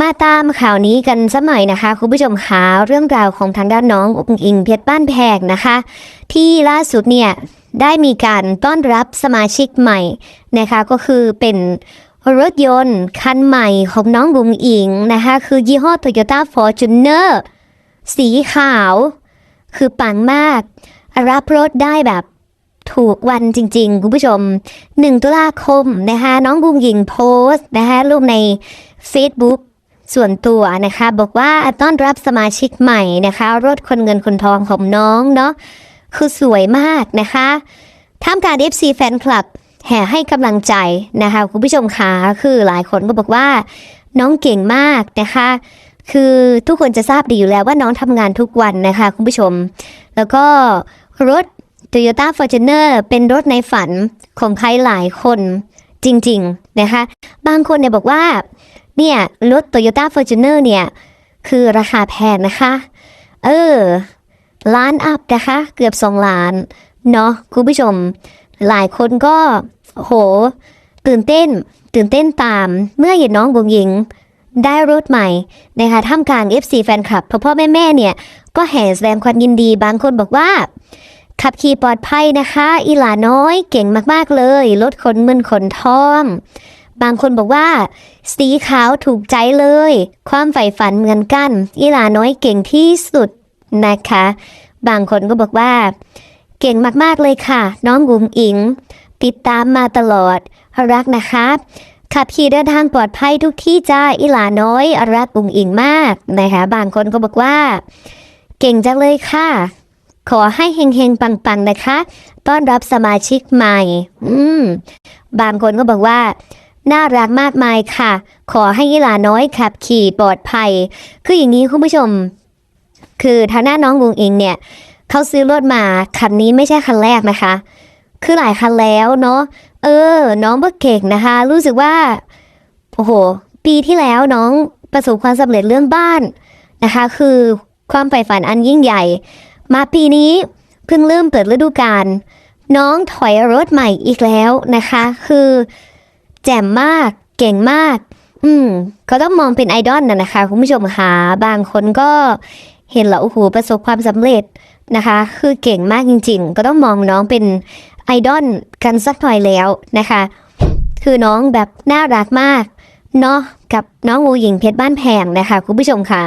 มาตามข่าวนี้กันสักหน่อยนะคะ คุณผู้ชมคะเรื่องราวของทางด้านน้องอุงอิงเพชรบ้านแพงนะคะ ที่ล่าสุดเนี่ยได้มีการต้อนรับสมาชิกใหม่นะคะ ก็คือเป็นรถยนต์คันใหม่ของน้องอุ๋งอิงนะคะ คือยี่ห้อ Toyota Fortuner สีขาว คือปังมาก รับรถได้แบบถูกวันจริง ๆ คุณผู้ชม 1 ตุลาคมนะคะน้องบุ้งหญิงโพสต์นะคะรูปใน Facebook ส่วนตัวนะคะบอกว่าต้อนรับสมาชิกใหม่นะคะ รถคนเงินคนทองของน้องเนาะคือสวยมากนะคะท่ามกลาง FC แฟนคลับแห่ให้กำลังใจนะคะคุณผู้ชมคะคือหลายคนก็บอกว่า น้องเก่งมากนะคะ คือทุกคนจะทราบดีอยู่แล้วว่าน้องทำงานทุกวันนะคะคุณผู้ชม แล้วก็ รถ Toyota Fortuner เป็นรถในฝันของใครหลายคนจริง ๆ นะคะ บางคนเนี่ยบอกว่า เนี่ย รถ Toyota Fortuner เนี่ย คือราคาแพงนะคะ เออ ล้านอัพนะคะ เกือบ2ล้าน เนาะคุณผู้ชม หลายคนก็โห ตื่นเต้น ตื่นเต้นตาม เมื่อเห็นน้องบุงหญิง ได้รถใหม่นะคะท่ามกลาง FC แฟนคลับพ่อพ่อแม่แม่เนี่ย ก็แห่แสดงความยินดีบางคนบอกว่า ขับขี่ปลอดภัยนะคะ อีหลาน้อยเก่งมากๆเลยรถขนเงินขนทอง บางคนบอกว่า สีขาวถูกใจเลย ความใฝ่ฝันเหมือนกัน อีหลาน้อยเก่งที่สุดนะคะ บางคนก็บอกว่า เก่งมากๆเลยค่ะ น้องกุงอิง ติดตามมาตลอดรักนะคะ ขับขี่เดินทางปลอดภัยทุกที่จ้าอีหลาน้อยรักกุงอิงมากนะคะบางคนก็บอกว่า เก่งจังเลยค่ะ ขอให้เฮงๆ ปังๆ นะคะ ต้อนรับสมาชิกใหม่ อืม บางคนก็บอกว่า น่ารักมากมายค่ะ ขอให้ยีหลาน้อยขับขี่ปลอดภัย คืออย่างนี้คุณผู้ชม คือทางหน้าน้องวงเองเนี่ยเขาซื้อรถมาคันนี้ไม่ใช่คันแรกนะคะ คือหลายคันแล้วเนาะเออ น้องเบิกเก่งนะคะ รู้สึกว่าโอ้โห ปีที่แล้วน้องประสบความสำเร็จเรื่องบ้านนะคะ คือความใฝ่ฝันอันยิ่งใหญ่ มาปีนี้เพิ่งเริ่มเปิดฤดูกาลน้องถอยรถใหม่อีกแล้วนะคะ คือแจ่มมากเก่งมาก อืมก็ต้องมองเป็นไอดอลนะนะคะคุณผู้ชมค่ะบางคนก็เห็นแล้วโอ้โหประสบความสำเร็จนะคะ คือเก่งมากจริง ๆ ก็ต้องมองน้องเป็น ไอดอลกันสักหน่อยแล้วนะคะ คือน้องแบบน่ารักมากเนาะกับน้องวูหญิงเพชรบ้านแพงนะคะ คุณผู้ชมค่ะ